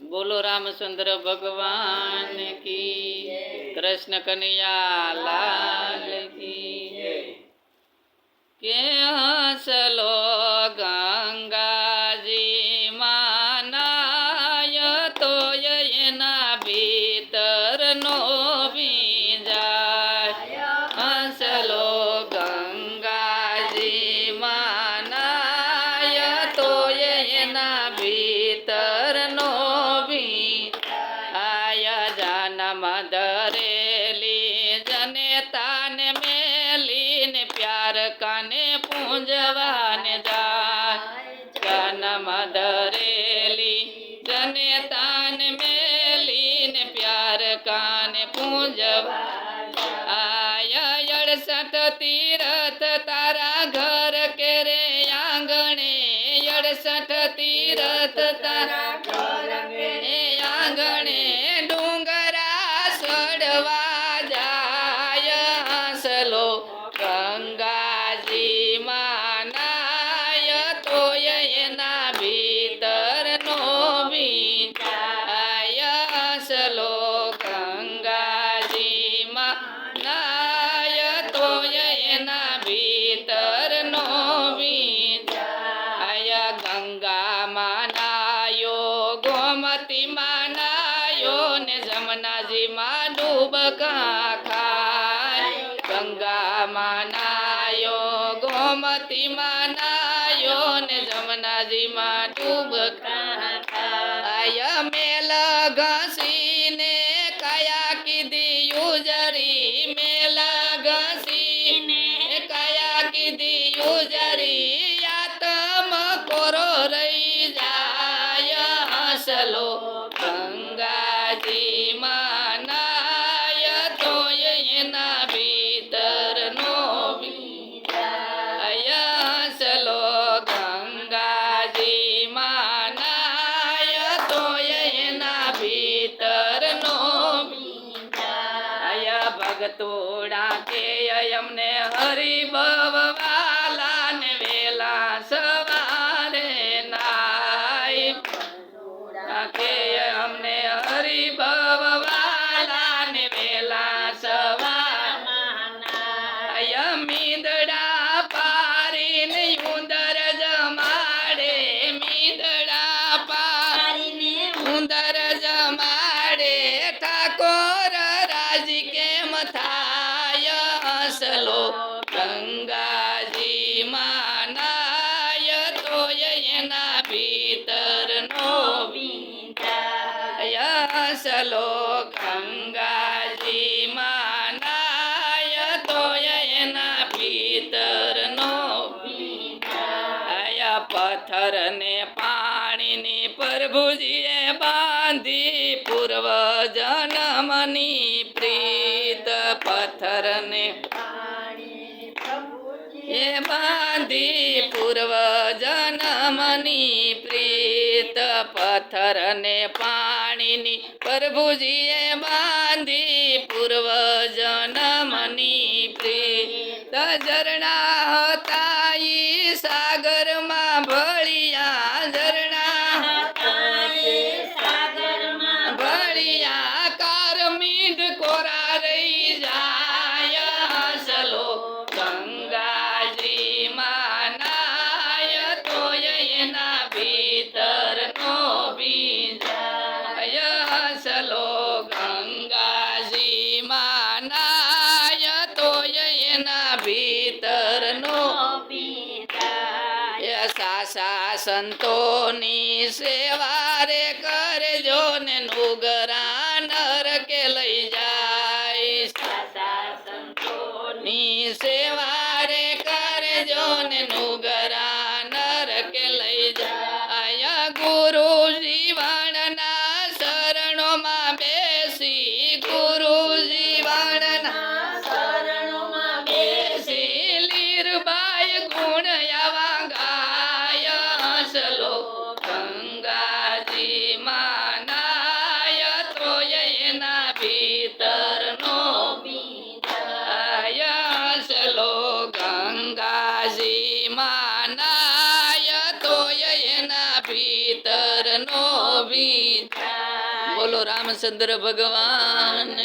બોલો રામચંદ્ર ભગવાન કી કૃષ્ણ કનૈયા લાલ કી કે હસલો ગંગાજી માનાય તો એના ભીતર નો જાય હસલો ગંગાજી માનાય તો એના ભીતર કાને પૂંજવાને જાય જન્મ ધરેલી જને મેલી ને પ્યાર કાને પૂંજવા આય અડસઠ તીરથ તારા ઘર કેરે આંગણે. અડસઠ તીરથ તારા ઘર કેરે આંગણે. ડુંગરા સડવા જાય. હસલો ગંગાજી ડૂબકા ખાય ગંગા માનાયો, ગોમતી માનાયો, ને જમનાજી માં ડૂબકા ખાય મેલ ઘસીને કયા કીધી યુજરી. મેલ ઘસીને કયા કીધી યુજરી. ભગતોડા કે અમને હરિ બવાલા ને વેલા સવારે નાય. કે અમને હરિ હસલો ગંગાજી માનાય તો એના ભીતર નો હસલો ગંગાજી માનાય તો એના ભીતર નો પથ્થર ને પાણીની પ્રભુજીએ બાંધી પૂર્વ જન્મની પ્રીત પથ્થર ને એ બાંધી પૂર્વ જન્મની પ્રીત પથ્થર ને પાણીની પ્રભુજીએ બાંધી પૂર્વ જન્મની પ્રીત ઝરણા હતા સંતોની સેવા રે કરજો ને નુગરા નર કે લઈ જાય. સંતોની સેવા માનાય તોય એના ભીતરનો બીજા બોલો રામચંદ્ર ભગવાન.